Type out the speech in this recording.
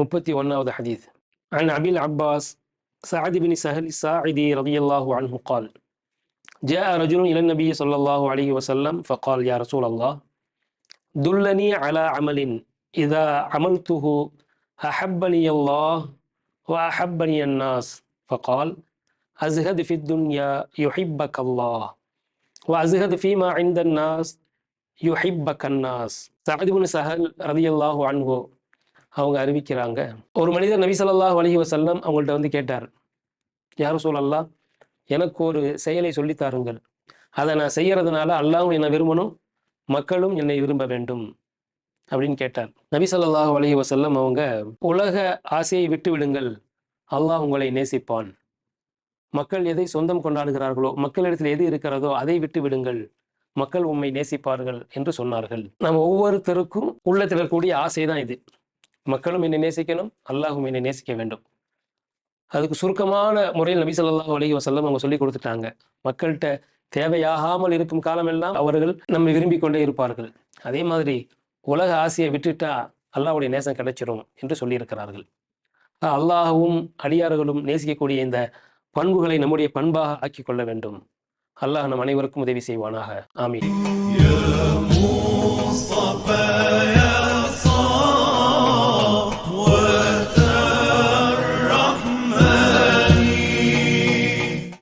முப்பத்தி ஒன்றாவது ஹதீஸ் عن أبي العباس سعد بن سهل الساعدي رضي الله عنه قال جاء رجل إلى النبي صلى الله عليه وسلم فقال يا رسول الله دلني على عمل إذا عملته أحبني الله وأحبني الناس فقال أزهد في الدنيا يحبك الله وأزهد فيما عند الناس يحبك الناس سعد بن سهل رضي الله عنه அவங்க அறிவிக்கிறாங்க. ஒரு மனிதர் நபி ஸல்லல்லாஹு அலைஹி அவங்கள்ட்ட வந்து கேட்டார் யாரும் சொல்லலாம் எனக்கு ஒரு செயலை சொல்லித்தாருங்கள் அதை நான் செய்யறதுனால அல்லாவும் என்னை விரும்பணும் மக்களும் என்னை விரும்ப வேண்டும். அப்படின்னு கேட்டார். நபி ஸல்லல்லாஹு அலைஹி அவங்க உலக ஆசையை விட்டு விடுங்கள். அல்லாஹ் உங்களை நேசிப்பான். மக்கள் எதை சொந்தம் கொண்டாடுகிறார்களோ மக்களிடத்தில் எது இருக்கிறதோ அதை விட்டு விடுங்கள். மக்கள் உம்மை நேசிப்பார்கள் என்று சொன்னார்கள். நம்ம ஒவ்வொருத்தருக்கும் உள்ளத்தில் இருக்கக்கூடிய ஆசை தான் இது. மக்களும் என்னை நேசிக்கணும் அல்லாஹும் என்னை நேசிக்க வேண்டும். அதுக்கு சுருக்கமான முறையில் நபி சொல்லாஹ் அலி வசல்லம் அவங்க சொல்லி கொடுத்துட்டாங்க. மக்கள்கிட்ட தேவையாகாமல் இருக்கும் காலமெல்லாம் அவர்கள் நம்மை விரும்பி கொண்டே இருப்பார்கள். அதே மாதிரி உலக ஆசையை விட்டுட்டா அல்லாவுடைய நேசம் கிடைச்சிடும் என்று சொல்லியிருக்கிறார்கள். அல்லாஹும் அடியார்களும் நேசிக்கக்கூடிய இந்த பண்புகளை நம்முடைய பண்பாக ஆக்கி கொள்ள வேண்டும். அல்லாஹ் நம் அனைவருக்கும் உதவி செய்வானாக. ஆமீன்.